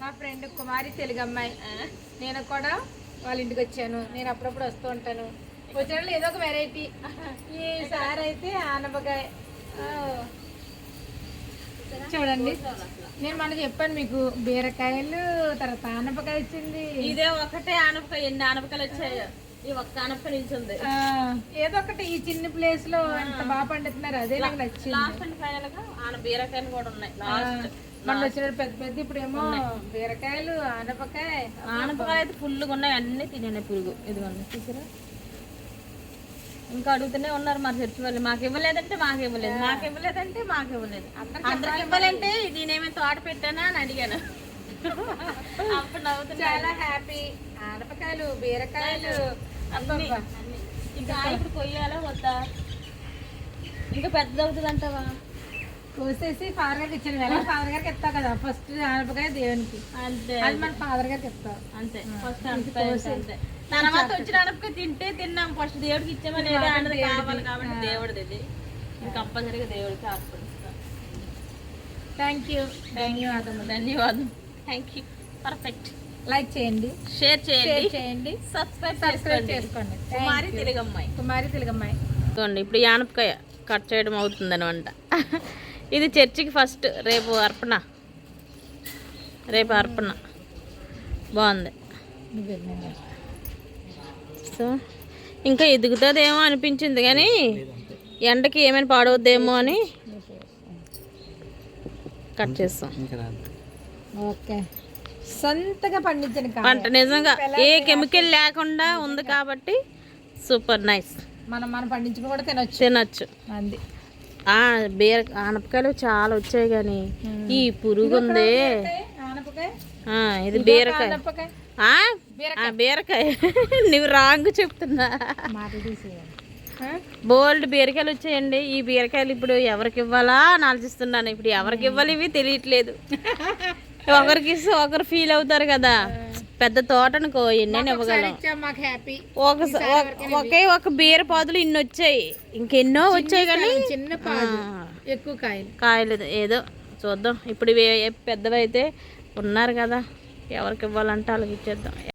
మా ఫ్రెండ్ కుమారి తెలుగు అమ్మాయి. నేను కూడా వాళ్ళ ఇంటికి వచ్చాను. నేను అప్పుడప్పుడు వస్తూ ఉంటాను. వచ్చినప్పుడు ఏదో ఒక వెరైటీ ఈసారి అయితే ఆనపకాయ. చూడండి. నేను మన చెప్పాను మీకు బీరకాయలు తర్వాత ఆనపకాయ వచ్చింది ఇదే ఒకటే ఆనపకాయ ఎన్ని ఆనపకాయలు వచ్చాయో. ఈ ఒక్క ఆనపకాయ నిల్చుంది ఏదో ఒకటి ఈ చిన్న ప్లేస్లో ఎంత బాగా పండుతున్నారు అదే నాకు నచ్చింది. లాస్ట్ అండ్ ఫైనల్గా ఆన బీరకాయలు కూడా ఉన్నాయి. లాస్ట్ వచ్చిన పెద్ద పెద్ద ఇప్పుడేమో బీరకాయలు ఆనపకాయ. ఆనపకాయ అయితే ఫుల్గా ఉన్నాయి. అన్ని తినే పురుగు. ఇదిగోండి చూసారా? ఇంకా అడుగుతూనే ఉన్నారు మరి చర్చి వాళ్ళు. మాకు ఇవ్వలేదంటే మాకు ఇవ్వలేదు. మాకు ఇవ్వలేదంటే మాకు ఇవ్వలేదు. అందరికి ఇవ్వాలంటే నేనేమైనా తోట పెట్టానా అని అడిగాను. అప్పుడు చాలా హ్యాపీ ఆనపకాయలు బీరకాయలు. ఇంకా ఇప్పుడు కొయ్యాలా వద్దా? ఇంకా పెద్దది అవుతుంది అంటావా కోసేసి ఫాదర్ గారికి ఇచ్చాను. ఎలా ఫాదర్ గారికి ఇస్తావు కదా ఫస్ట్ ఆనపకాయ దేవునికి. అంతే అది మన ఫాదర్ గారికి ఇస్తావు అంతే ఫస్ట్ అంతే. తర్వాత వచ్చిన అనపకాయ తింటే తిన్నాం. ఫస్ట్ దేవుడికి ఇచ్చామని లేదా అన్నది కావాలి కాబట్టి దేవుడిది ఇది. కంపల్సరీగా దేవుడికి అర్పణిస్తాం థ్యాంక్ యూ ధన్యవాదములు. ధన్యవాదం థ్యాంక్ యూ పర్ఫెక్ట్ లైక్ చేయండి. షేర్ షేర్ చేయండి చేయండి. సబ్స్క్రైబ్ సబ్స్క్రైబ్ చేసుకోండి. కుమారి తెలుగమ్మాయి. కుమారి తెలుగమ్మాయి. ఇప్పుడు యానపకాయ కట్ చేయడం అవుతుంది అనమాట ఇది చర్చికి ఫస్ట్ రేపు అర్పణ. రేపు అర్పణ. బాగుంది. సో ఇంకా ఎదుగుతుందేమో అనిపించింది కానీ ఎండకి ఏమైనా పాడవద్దేమో అని కట్ చేస్తాం. ఓకే. సొంతగా పండించిన. పంట నిజంగా ఏ కెమికల్ లేకుండా ఉంది కాబట్టి సూపర్ నైస్. మనం మనం పండించుకుని కూడా తినొచ్చు. తినొచ్చు. అంది. బీర ఆనపకాయలు చాలా వచ్చాయి కానీ ఈ పురుగు ఉంది ఇది బీరకాయ. బీరకాయ. నువ్వు రాంగ్ చెప్తున్నా? బోల్డ్ బీరకాయలు వచ్చాయండి. ఈ బీరకాయలు ఇప్పుడు ఎవరికి ఇవ్వాలా అని ఆలోచిస్తున్నాను. ఇప్పుడు ఎవరికి ఇవ్వాలి ఇవి తెలియట్లేదు. ఒకరికి ఒకరు ఫీల్ అవుతారు కదా. పెద్ద తోట అనుకో ఎన్నైనా ఇవ్వగలం. ఒక ఒక- బీర పాదులు ఇన్ని వచ్చాయి. ఇంకెన్నో వచ్చాయి కానీ చిన్న. ఎక్కువ కాయలు. కాయలు ఏదో చూద్దాం. ఇప్పుడు పెద్దవైతే ఉన్నారు కదా ఎవరికి ఇవ్వాలంటే వాళ్ళకి ఇచ్చేద్దాం.